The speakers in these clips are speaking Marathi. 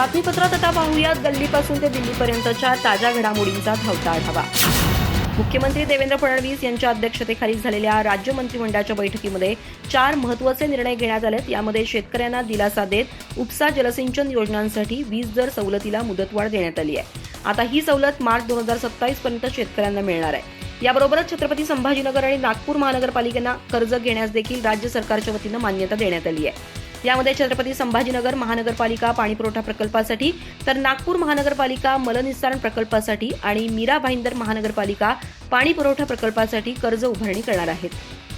बातमीपत्रात आता पाहूयात. गल्लीपासून ते दिल्लीपर्यंतच्या ताज्या घडामोडींचा धावता आढावा. मुख्यमंत्री देवेंद्र फडणवीस यांच्या अध्यक्षतेखाली झालेल्या राज्य मंत्रिमंडळाच्या बैठकीमध्ये चार महत्त्वाचे निर्णय घेण्यात आलेत. यामध्ये शेतकऱ्यांना दिलासा देत उपसा जलसिंचन योजनांसाठी वीज दर सवलतीला मुदतवाढ देण्यात आली आहे. आता ही सवलत मार्च दोन हजार सत्तावीस पर्यंत शेतकऱ्यांना मिळणार आहे. याबरोबरच छत्रपती संभाजीनगर आणि नागपूर महानगरपालिकेना कर्ज घेण्यास देखील राज्य सरकारच्या वतीनं मान्यता देण्यात आली आहे. यामध्ये छत्रपती संभाजीनगर महानगरपालिका पाणीपुरवठा प्रकल्पासाठी तर नागपूर महानगरपालिका मलनिस्सारण प्रकल्पासाठी आणि मीरा भाईंदर महानगरपालिका पाणी पुरवठा प्रकल्पासाठी कर्ज उभारणी करणार आहेत.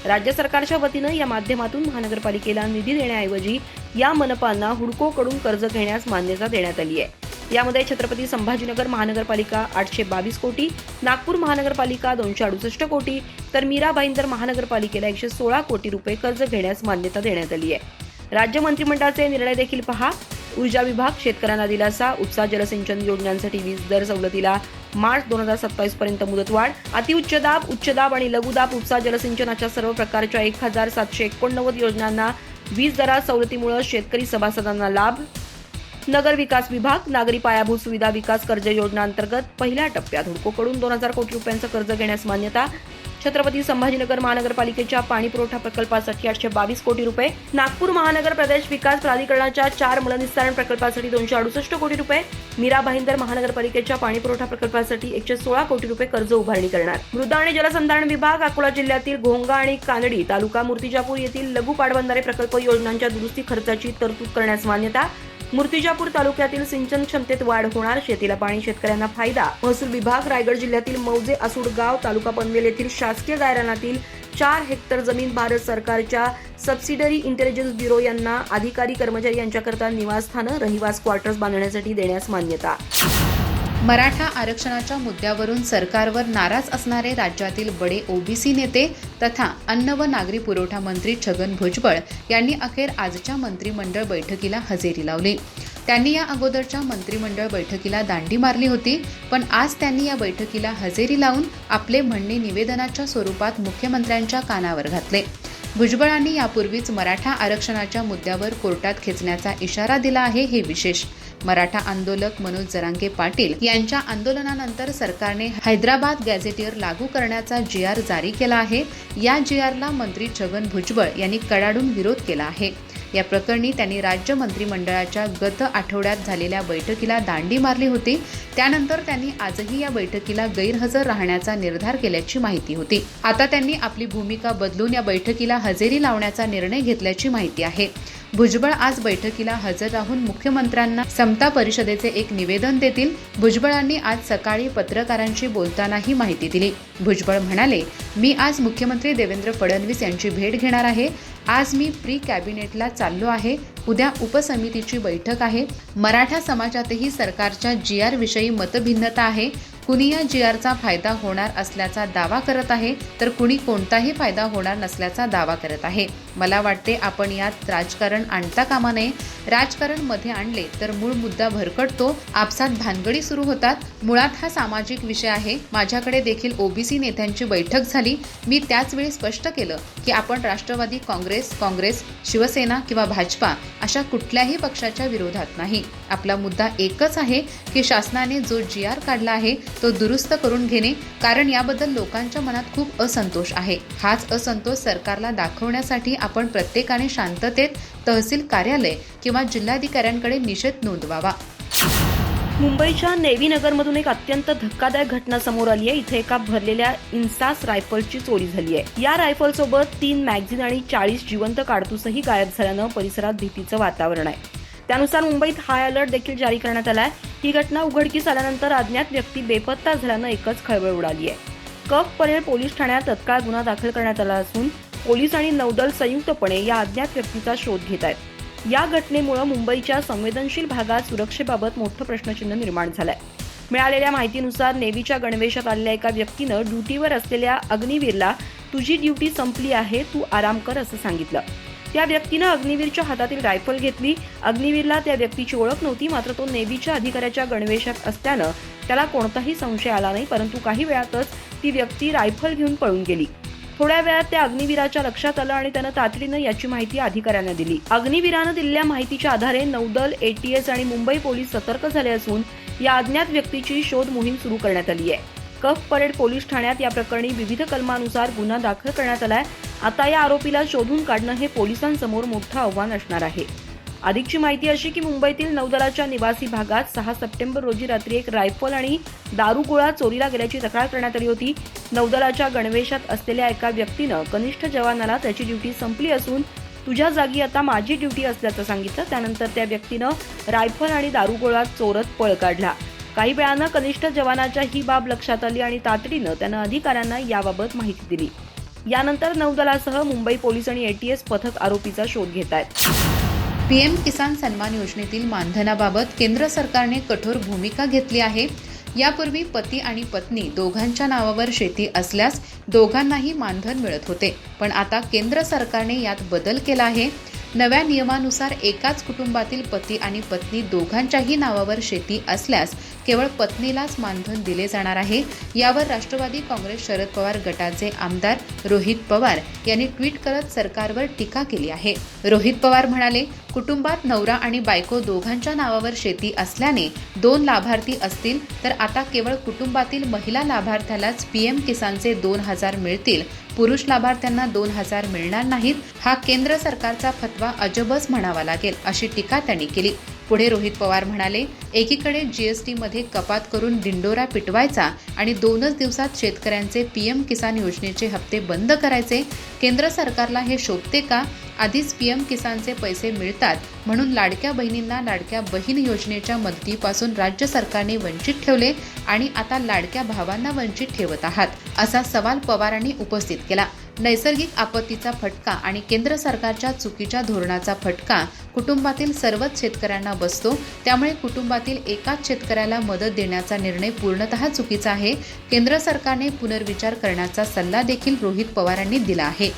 राज्य सरकारच्या वतीनं या माध्यमातून महानगरपालिकेला निधी देण्याऐवजी या मनपांना हुडकोकडून कर्ज घेण्यास मान्यता देण्यात आली आहे. यामध्ये छत्रपती संभाजीनगर महानगरपालिका आठशे बावीस कोटी नागपूर महानगरपालिका दोनशे अडुसष्ट कोटी तर मीरा भाईंदर महानगरपालिकेला एकशे सोळा कोटी रुपये कर्ज घेण्यास मान्यता देण्यात आली आहे. राज्य मंत्रिमंडळाचे निर्णय देखील पहा. ऊर्जा विभाग शेतकऱ्यांना दिलासा. उपसा जलसिंचन योजनांसाठी वीज दर सवलतीला मार्च दोन हजार सत्तावीस पर्यंत मुदतवाढ. अतिउच्च दाब उच्च दाब आणि लघुदाब उपसा जलसिंचनाच्या सर्व प्रकारच्या एक हजार सातशे एकोणनव्वद योजनांना वीज दरात सवलतीमुळे शेतकरी सभासदांना लाभ. नगर विकास विभाग नागरी पायाभूत सुविधा विकास कर्ज योजना अंतर्गत पहिल्या टप्प्यात हुडकोकडून दोन हजार कोटी रुपयांचं कर्ज घेण्यास मान्यता. छत्रपती संभाजीनगर महानगरपालिकेच्या पाणी पुरवठा प्रकल्पासाठी आठशे बावीस कोटी रुपये नागपूर महानगर प्रदेश विकास प्राधिकरणाच्या चार मलनिस्तारण प्रकल्पासाठी दोनशे अडुसष्ट कोटी रुपये मीरा भाईंदर महानगरपालिकेच्या पाणी पुरवठा प्रकल्पासाठी एकशे सोळा कोटी रुपये कर्ज उभारणी करणार. मृदा आणि जलसंधारण विभाग अकोला जिल्ह्यातील घोंगा आणि कानडी तालुका मूर्तिजापूर येथील लघु पाटबंधारे प्रकल्प योजनांच्या दुरुस्ती खर्चाची तरतूद करण्यास मान्यता मूर्तिजापूर तालुक्यातील सिंचन क्षमतेत वाढ होणार शेतीला पाणी शेतकऱ्यांना फायदा. महसूल विभाग रायगड जिल्ह्यातील मौजे आसूडगाव तालुका पनवेल येथील शासकीय गायरानातील चार हेक्टर जमीन भारत सरकारच्या सबसिडरी इंटेलिजन्स ब्युरो यांना अधिकारी कर्मचारी यांच्याकरता निवासस्थानं रहिवास क्वार्टर्स बांधण्यासाठी देण्यास मान्यता. मराठा आरक्षणाच्या मुद्द्यावरून सरकारवर नाराज असणारे राज्यातील बडे ओबीसी नेते तथा अन्न व नागरी पुरवठा मंत्री छगन भुजबळ यांनी अखेर आजच्या मंत्रिमंडळ बैठकीला हजेरी लावली. त्यांनी या अगोदरच्या मंत्रिमंडळ बैठकीला दांडी मारली होती पण आज त्यांनी या बैठकीला हजेरी लावून आपले म्हणणे निवेदनाच्या स्वरूपात मुख्यमंत्र्यांच्या कानावर घातले. भुजबळांनी यापूर्वीच मराठा आरक्षणाच्या मुद्द्यावर कोर्टात खेचण्याचा इशारा दिला आहे हे विशेष. मराठा आंदोलक मनोज जरांगे पाटील यांच्या आंदोलनानंतर सरकारने हैदराबाद गॅझेटियर लागू करण्याचा जी आर जारी केला आहे. या जी आरला मंत्री छगन भुजबळ यांनी कडाडून विरोध केला आहे. या प्रकरणी त्यांनी राज्य मंत्रिमंडळाच्या गत आठवड्यात झालेल्या बैठकीला दांडी मारली होती. त्यानंतर त्यांनी आजही या बैठकीला गैरहजर राहण्याचा निर्धार केल्याची माहिती होती. आता त्यांनी आपली भूमिका बदलून या बैठकीला हजेरी लावण्याचा निर्णय घेतल्याची माहिती आहे. भुजबळ आज बैठकीला हजर राहून मुख्यमंत्र्यांना समता परिषदेचे एक निवेदन देतील. भुजबळांनी आज सकाळी पत्रकारांशी बोलताना ही माहिती दिली. भुजबळ म्हणाले मी आज मुख्यमंत्री देवेंद्र फडणवीस यांची भेट घेणार आहे. आज मी प्री कॅबिनेटला चाललो आहे. उद्या उपसमितीची बैठक आहे. मराठा समाजातही सरकारच्या जी आर विषयी मतभिन्नता आहे. कुणी या जी आरचा फायदा होणार असल्याचा दावा करत आहे तर कुणी कोणताही फायदा होणार नसल्याचा दावा करत आहे. मला वाटते आपण यात राजकारण आणता कामा नये. राजकारणमध्ये आणले तर मूळ मुद्दा भरकटतो. आपसात भानगडी सुरू होतात. मुळात हा सामाजिक विषय आहे. माझ्याकडे देखील ओबीसी नेत्यांची बैठक झाली. मी त्याच वेळी स्पष्ट केलं की आपण राष्ट्रवादी काँग्रेस काँग्रेस शिवसेना किंवा भाजपा अशा कुठल्याही पक्षाच्या विरोधात नाही. आपला मुद्दा एकच आहे की शासनाने जो जी आर काढला आहे तो दुरुस्त करून घेणे कारण याबद्दल लोकांच्या मनात खूप असंतोष आहे. हाच असंतोष सरकारला दाखवण्यासाठी आपण प्रत्येकाने शांततेत तहसील कार्यालय किंवा जिल्हाधिकाऱ्यांकडे निषेध नोंदवावा. मुंबईच्या नेव्ही नगरमधून एक अत्यंत धक्कादायक घटना समोर आली आहे. इथे एका भरलेल्या इन्सास रायफलची चोरी झाली आहे. या रायफलसोबत तीन मॅगझिन आणि चाळीस जिवंत काडतूसही गायब झाल्यानं परिसरात भीतीचं वातावरण आहे. त्यानुसार मुंबईत हाय अलर्ट देखील जारी करण्यात आला आहे ही घटना उघडकीस आल्यानंतर अज्ञात व्यक्ती बेपत्ता झाल्यानं एकच खळबळ उडाली आहे. कफ परेल पोलीस ठाण्यात तत्काळ गुन्हा दाखल करण्यात आला असून पोलीस आणि नौदल संयुक्तपणे या अज्ञात व्यक्तीचा शोध घेत आहेत. या घटनेमुळे मुंबईच्या संवेदनशील भागात सुरक्षेबाबत मोठं प्रश्नचिन्ह निर्माण झालंय. मिळालेल्या माहितीनुसार नेव्हीच्या गणवेशात आलेल्या एका व्यक्तीनं ड्युटीवर असलेल्या अग्निवीरला तुझी ड्युटी संपली आहे तू आराम कर असं सांगितलं. त्या व्यक्तीनं अग्निवीरच्या हातातील रायफल घेतली. अग्निवीरला त्या व्यक्तीची ओळख नव्हती मात्र तो नेव्हीच्या अधिकाऱ्याच्या गणवेशात असल्यानं त्याला कोणताही संशय आला नाही परंतु काही वेळातच ती व्यक्ती रायफल घेऊन पळून गेली. थोड्या वेळात त्या अग्निवीराच्या लक्षात आलं आणि त्यानं तातडीनं याची माहिती अधिकाऱ्यांना दिली. अग्निवीरानं दिलेल्या माहितीच्या आधारे नौदल एटीएस आणि मुंबई पोलीस सतर्क झाले असून या अज्ञात व्यक्तीची शोध मोहीम सुरू करण्यात आली आहे. कफ परेड पोलीस ठाण्यात या प्रकरणी विविध कलमानुसार गुन्हा दाखल करण्यात आलाय. आता या आरोपीला शोधून काढणं हे पोलिसांसमोर मोठं आव्हान असणार आहे. अधिकची माहिती अशी की मुंबईतील नौदलाच्या निवासी भागात सहा सप्टेंबर रोजी रात्री एक रायफल आणि दारुगोळा चोरीला गेल्याची तक्रार करण्यात आली होती. नौदलाच्या गणवेशात असलेल्या एका व्यक्तीनं कनिष्ठ जवानाला त्याची ड्युटी संपली असून तुझ्या जागी आता माझी ड्युटी असल्याचं सांगितलं. त्यानंतर त्या व्यक्तीनं रायफल आणि दारुगोळा चोरत पळ काढला. काही वेळानं कनिष्ठ जवानाच्या ही बाब लक्षात आली आणि तातडीनं त्यानं अधिकाऱ्यांना याबाबत माहिती दिली. यानंतर नौदलासह मुंबई पोलीस आणि एटीएस पथक आरोपीचा शोध घेत आहेत पीएम किसान सन्मान योजनेतील मानधनाबाबत केंद्र सरकारने कठोर भूमिका घेतली आहे. यापूर्वी पती आणि पत्नी दोघांच्या नावावर शेती असल्यास दोघांनाही मानधन मिळत होते पण आता केंद्र सरकारने यात बदल केला आहे. नव्या नियमानुसार एकाच कुटुंबातील पती आणि पत्नी दोघांच्याही नावावर शेती असल्यास केवळ पत्नीलाच मानधन दिले जाणार आहे. यावर राष्ट्रवादी काँग्रेस शरद पवार गटाचे आमदार रोहित पवार यांनी ट्विट करत सरकारवर टीका केली आहे. रोहित पवार म्हणाले कुटुंबात नवरा आणि बायको दोघांच्या नावावर शेती असल्याने दोन लाभार्थी असतील तर आता केवळ कुटुंबातील महिला लाभार्थ्यालाच पीएम किसानचे दोन हजार मिळतील. पुरुष लाभार्थ्यांना दोन हजार मिळणार नाहीत. हा केंद्र सरकारचा फतवा अजबच म्हणावा लागेल अशी टीका त्यांनी केली. पुढे रोहित पवार म्हणाले एकीकडे जी एस टीमध्ये कपात करून दिंडोरा पिटवायचा आणि दोनच दिवसात शेतकऱ्यांचे पीएम किसान योजनेचे हप्ते बंद करायचे केंद्र सरकारला हे शोभते का? आधीच पीएम किसानचे पैसे मिळतात म्हणून लाडक्या बहिणींना लाडक्या बहीण योजनेच्या मदतीपासून राज्य सरकारने वंचित ठेवले आणि आता लाडक्या भावांना वंचित ठेवत आहात असा सवाल पवारांनी उपस्थित केला. नैसर्गिक आपत्तीचा फटका आणि केंद्र सरकारच्या चुकीच्या धोरणाचा फटका कुटुंबातील सर्वच शेतकऱ्यांना बसतो. त्यामुळे कुटुंबातील एकाच शेतकऱ्याला मदत देण्याचा निर्णय पूर्णतः चुकीचा आहे. केंद्र सरकारने पुनर्विचार करण्याचा सल्ला देखील रोहित पवारांनी दिला आहे.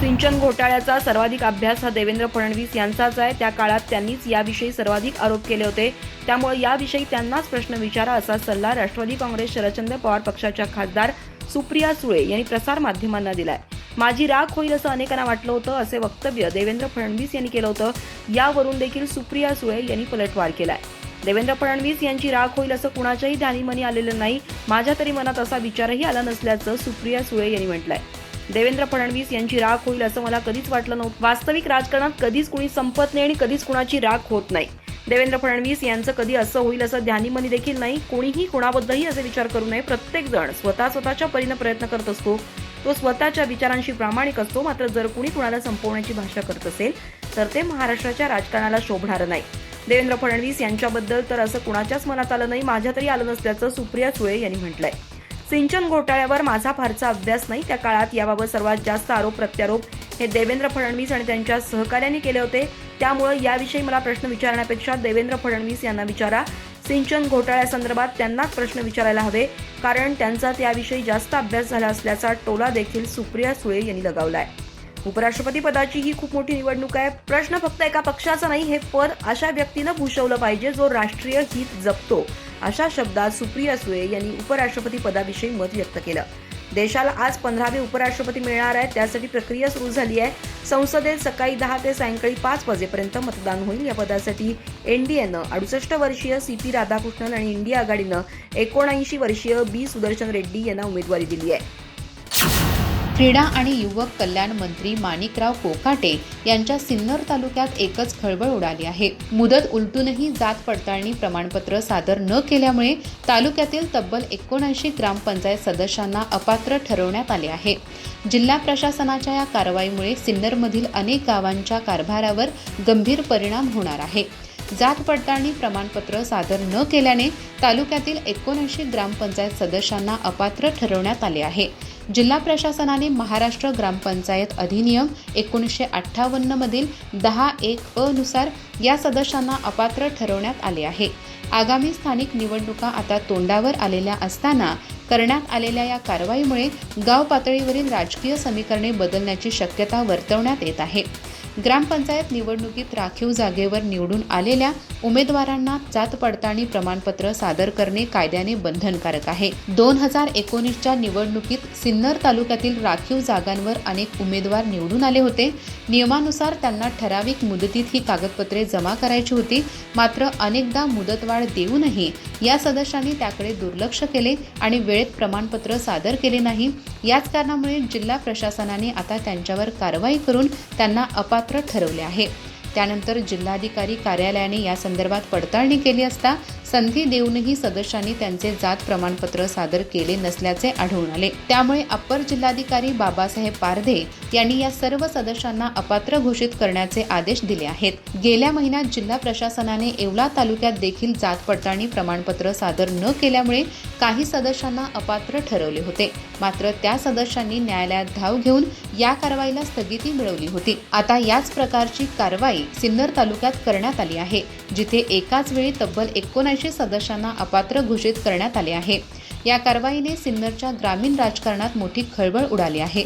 सिंचन घोटाळ्याचा सर्वाधिक अभ्यास हा देवेंद्र फडणवीस यांचाच आहे. त्या काळात त्यांनीच याविषयी सर्वाधिक आरोप केले होते. त्यामुळे याविषयी त्यांनाच प्रश्न विचारा असा सल्ला राष्ट्रवादी काँग्रेस शरदचंद्र पवार पक्षाच्या खासदार सुप्रिया सुळे यांनी प्रसार माध्यमांना दिलाय. माझी राख होईल असं अनेकांना वाटलं होतं असे वक्तव्य देवेंद्र फडणवीस यांनी केलं होतं. यावरून देखील सुप्रिया सुळे यांनी पलटवार केलाय. देवेंद्र फडणवीस यांची राख होईल असं कुणाच्याही ध्यानीमनी आलेलं नाही माझ्या तरी मनात असा विचारही आला नसल्याचं सुप्रिया सुळे यांनी म्हटलंय. देवेंद्र फडणवीस यांची राख होईल असं मला कधीच वाटलं नव्हतं. वास्तविक राजकारणात कधीच कुणी संपत नाही आणि कधीच कुणाची राख होत नाही. देवेंद्र फडणवीस यांचं कधी असं होईल असं ध्यानीमनी देखील नाही. कोणीही कोणाबद्दलही असे विचार करू नये. प्रत्येक जण स्वतः स्वतःच्या परीनं प्रयत्न करत असतो. तो स्वतःच्या विचारांशी प्रामाणिक असतो. मात्र जर कुणी कुणाला संपवण्याची भाषा करत असेल तर ते महाराष्ट्राच्या राजकारणाला शोभणारं नाही. देवेंद्र फडणवीस यांच्याबद्दल तर असं कुणाच्याच मनात आलं नाही. माझ्या तरी आलं नसल्याचं सुप्रिया सुळे यांनी म्हटलंय. सिंचन घोटाळ्यावर माझा फारसा अभ्यास नाही. त्या काळात याबाबत सर्वात जास्त आरोप प्रत्यारोप हे देवेंद्र फडणवीस आणि त्यांच्या सहकार्यांनी केले होते. त्यामुळे याविषयी मला प्रश्न विचारण्यापेक्षा देवेंद्र फडणवीस यांना विचारा. सिंचन घोटाळ्यासंदर्भात त्यांनाच प्रश्न विचारायला हवे कारण त्यांचा त्याविषयी जास्त अभ्यास झाला असल्याचा टोला देखील सुप्रिया सुळे यांनी लगावला आहे उपराष्ट्रपती पदाची ही खूप मोठी निवडणूक आहे. प्रश्न फक्त एका पक्षाचा नाही हे पद अशा व्यक्तीनं भूषवलं पाहिजे जो राष्ट्रीय हित जपतो. अशा शब्दात सुप्रिया सुळे यांनी उपराष्ट्रपती पदाविषयी मत व्यक्त केलं. देशाला आज पंधरावे उपराष्ट्रपती मिळणार आहेत त्यासाठी प्रक्रिया सुरू झाली आहे. संसदेत सकाळी दहा ते सायंकाळी पाच वाजेपर्यंत मतदान होईल. या पदासाठी एनडीएनं अडुसष्ट वर्षीय सी पी राधाकृष्णन आणि इंडिया आघाडीनं एकोणऐंशी वर्षीय बी सुदर्शन रेड्डी यांना उमेदवारी दिली आहे. क्रीडा आणि युवक कल्याण मंत्री माणिकराव कोकाटे यांच्या सिन्नर तालुक्यात एकच खळबळ उडाली आहे. मुदत उलटूनही जात पडताळणी प्रमाणपत्र सादर न केल्यामुळे तालुक्यातील तब्बल एकोणऐंशी ग्रामपंचायत सदस्यांना अपात्र ठरवण्यात आले आहे. जिल्हा प्रशासनाच्या या कारवाईमुळे सिन्नरमधील अनेक गावांच्या कारभारावर गंभीर परिणाम होणार आहे. जात पडताळणी प्रमाणपत्र सादर न केल्याने तालुक्यातील एकोणऐंशी ग्रामपंचायत सदस्यांना अपात्र ठरवण्यात आले आहे. जिल्हा प्रशासनाने महाराष्ट्र ग्रामपंचायत अधिनियम एकोणीसशे अठ्ठावन्न मधील दहा एक अनुसार नुसार या सदस्यांना अपात्र ठरवण्यात आले आहे. आगामी स्थानिक निवडणुका आता तोंडावर आलेल्या असताना करण्यात आलेल्या या कारवाईमुळे गाव पातळीवरील राजकीय समीकरणे बदलण्याची शक्यता वर्तवण्यात येत आहे. ग्रामपंचायत निवडणुकीत राखीव जागेवर निवडून आलेल्या उमेदवारांना जात पडताळणी प्रमाणपत्र सादर करणे कायद्याने बंधनकारक आहे. दोन हजार एकोणीसच्या निवडणुकीत सिन्नर तालुक्यातील राखीव जागांवर अनेक उमेदवार निवडून आले होते. नियमानुसार त्यांना ठराविक मुदतीत ही कागदपत्रे जमा करायची होती. मात्र अनेकदा मुदतवाढ देऊनही या सदस्यांनी त्याकडे दुर्लक्ष केले आणि वेळेत प्रमाणपत्र सादर केले नाही. याच कारणामुळे जिल्हा प्रशासनाने आता त्यांच्यावर कारवाई करून त्यांना अपा अपात्र ठरवले आहे. त्यानंतर जिल्हाधिकारी कार्यालयाने या संदर्भात पडताळणी केली असता संधी देऊनही सदस्यांनी त्यांचे जात प्रमाणपत्र सादर केले नसल्याचे आढळून आले. त्यामुळे अप्पर जिल्हाधिकारी बाबासाहेब पारधे यांनी या सर्व सदस्यांना अपात्र घोषित करण्याचे आदेश दिले आहेत. गेल्या महिन्यात जिल्हा प्रशासनाने येवला तालुक्यात देखील जात पडताळणी प्रमाणपत्र सादर न केल्यामुळे काही सदस्यांना अपात्र ठरवले होते. मात्र त्या सदस्यांनी न्यायालयात धाव घेऊन या कारवाईला स्थगिती मिळवली होती. आता याच प्रकारची कारवाई सिन्नर तालुक्यात करण्यात आली आहे. जिथे एकाच वेळी तब्बल एकोणऐंशी सदस्यांना अपात्र घोषित करण्यात आले आहे. या कारवाईने सिन्नरच्या ग्रामीण राजकारणात मोठी खळबळ उडाली आहे.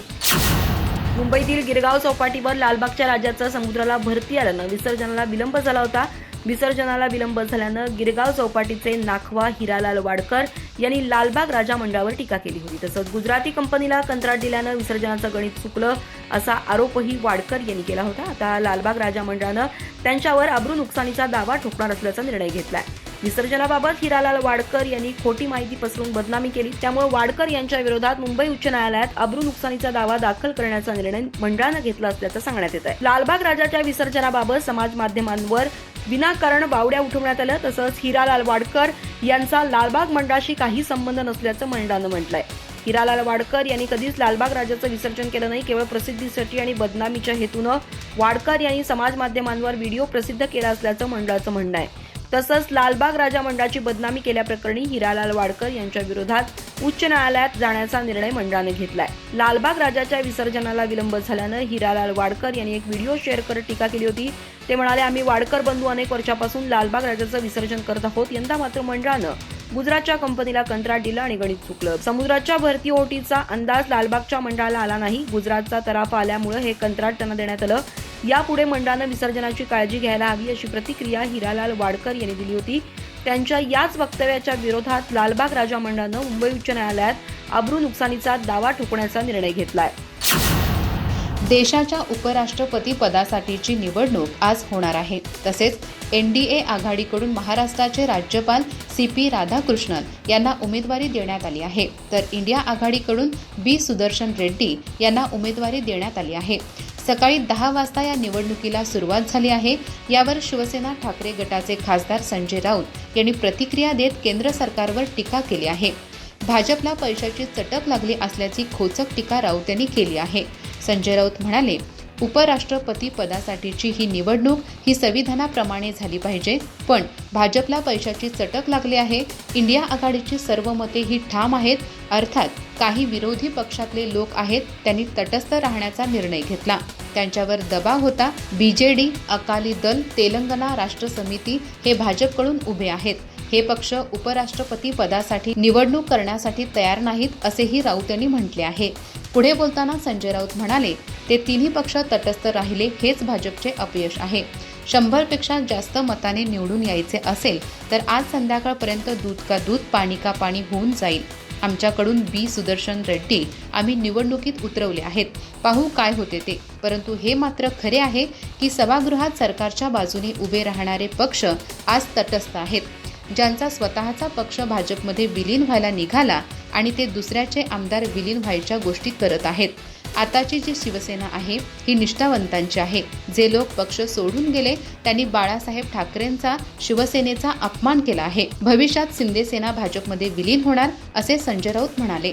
मुंबईतील गिरगाव चौपाटीवर लालबागच्या राजाचा समुद्राला भरती आल्यानं विसर्जनाला विलंब झाला होता. विसर्जनाला विलंब झाल्यानं गिरगाव चौपाटीचे नाखवा हिरालाल वाडकर यांनी लालबाग राजा मंडळावर टीका केली होती. तसंच गुजराती कंपनीला कंत्राट दिल्यानं विसर्जनाचं गणित चुकलं असा आरोपही वाडकर यांनी केला होता. आता लालबाग राजा मंडळानं त्यांच्यावर अब्रू नुकसानीचा दावा ठोकणार असल्याचा निर्णय घेतलाय. विसर्जनाबाबत हिरालाल वाडकर यांनी खोटी माहिती पसरून बदनामी केली. त्यामुळे वाडकर यांच्या विरोधात मुंबई उच्च न्यायालयात अब्रू नुकसानीचा दावा दाखल करण्याचा निर्णय मंडळानं घेतला असल्याचं सांगण्यात येत आहे लालबाग राजाच्या विसर्जनाबाबत समाज माध्यमांवर विनाकारण बावड्या उठवण्यात आल्या. तसंच हिरालाल वाडकर यांचा लालबाग मंडळाशी काही संबंध नसल्याचं मंडळानं म्हटलंय. हिरालाल वाडकर यांनी कधीच लालबाग राजाचं विसर्जन केलं नाही केवळ प्रसिद्धीसाठी आणि बदनामीच्या हेतूनं वाडकर यांनी समाज माध्यमांवर व्हिडिओ प्रसिद्ध केला असल्याचं मंडळाचं म्हणणं आहे. तसंच लालबाग राजा मंडळाची बदनामी केल्याप्रकरणी हिरालाल वाडकर यांच्या विरोधात उच्च न्यायालयात जाण्याचा निर्णय मंडळानं घेतलाय. लालबाग राजाच्या विसर्जनाला विलंब झाल्यानं हिरालाल वाडकर यांनी एक व्हिडिओ शेअर करत टीका केली होती. ते म्हणाले आम्ही वाडकर बंधू अनेक वर्षापासून लालबाग राजाचं विसर्जन करत आहोत. यंदा मात्र मंडळानं गुजरातच्या कंपनीला कंत्राट दिलं आणि गणित चुकलं. समुद्राच्या भरती ओहोटीचा अंदाज लालबागच्या मंडळाला आला नाही. गुजरातचा तराफा आल्यामुळे हे कंत्राट त्यांना देण्यात आलं. यापुढे मंडळानं विसर्जनाची काळजी घ्यायला हवी अशी प्रतिक्रिया हिरालाल वाडकर यांनी दिली होती. त्यांच्या याच वक्तव्याच्या विरोधात लालबाग राजा मंडळानं मुंबई उच्च न्यायालयात अब्रू नुकसानीचा दावा ठोकण्याचा निर्णय घेतलाय. देशाच्या उपराष्ट्रपती पदासाठीची निवडणूक आज होणार आहे. तसेच एन डी ए आघाडीकडून महाराष्ट्राचे राज्यपाल सी पी राधाकृष्णन यांना उमेदवारी देण्यात आली आहे. तर इंडिया आघाडीकडून बी सुदर्शन रेड्डी यांना उमेदवारी देण्यात आली आहे. सकाळी दहा वाजता या निवडणुकीला सुरुवात झाली आहे. यावर शिवसेना ठाकरे गटाचे खासदार संजय राऊत यांनी प्रतिक्रिया देत केंद्र सरकारवर टीका केली आहे. भाजपला पैशाची चटक लागली असल्याची खोचक टीका राऊत यांनी केली आहे. संजय राऊत म्हणाले उपराष्ट्रपती पदासाठीची ही निवडणूक ही संविधानाप्रमाणे झाली पाहिजे. पण भाजपला पैशाची चटक लागली आहे. इंडिया आघाडीची सर्व मते ही ठाम आहेत. अर्थात काही विरोधी पक्षातले लोक आहेत त्यांनी तटस्थ राहण्याचा निर्णय घेतला. त्यांच्यावर दबाव होता. बीजेडी अकाली दल तेलंगणा राष्ट्र समिती हे भाजपकडून उभे आहेत. हे पक्ष उपराष्ट्रपती पदासाठी निवडणूक करण्यासाठी तयार नाहीत असेही राऊत यांनी म्हटले आहे. पुढे बोलताना संजय राऊत म्हणाले ते तिन्ही पक्ष तटस्थ राहिले हेच भाजपचे अपयश आहे. शंभरपेक्षा जास्त मताने निवडून यायचे असेल तर आज संध्याकाळपर्यंत दूध का दूध पाणी का पाणी होऊन जाईल. आमच्याकडून बी. सुदर्शन रेड्डी आम्ही निवडणुकीत उतरवले आहेत. पाहू काय होते ते. परंतु हे मात्र खरे आहे की सभागृहात सरकारच्या बाजूने उभे राहणारे पक्ष आज तटस्थ आहेत. ज्यांचा स्वतःचा पक्ष भाजपमध्ये विलीन व्हायला निघाला आणि ते दुसऱ्याचे आमदार विलीन व्हायच्या गोष्टी करत आहेत. आताची जी शिवसेना आहे ही निष्ठावंतांची आहे. जे लोक पक्ष सोडून गेले त्यांनी बाळासाहेब ठाकरेंचा शिवसेनेचा अपमान केला आहे. भविष्यात शिंदेसेना भाजपमध्ये विलीन होणार असे संजय राऊत म्हणाले.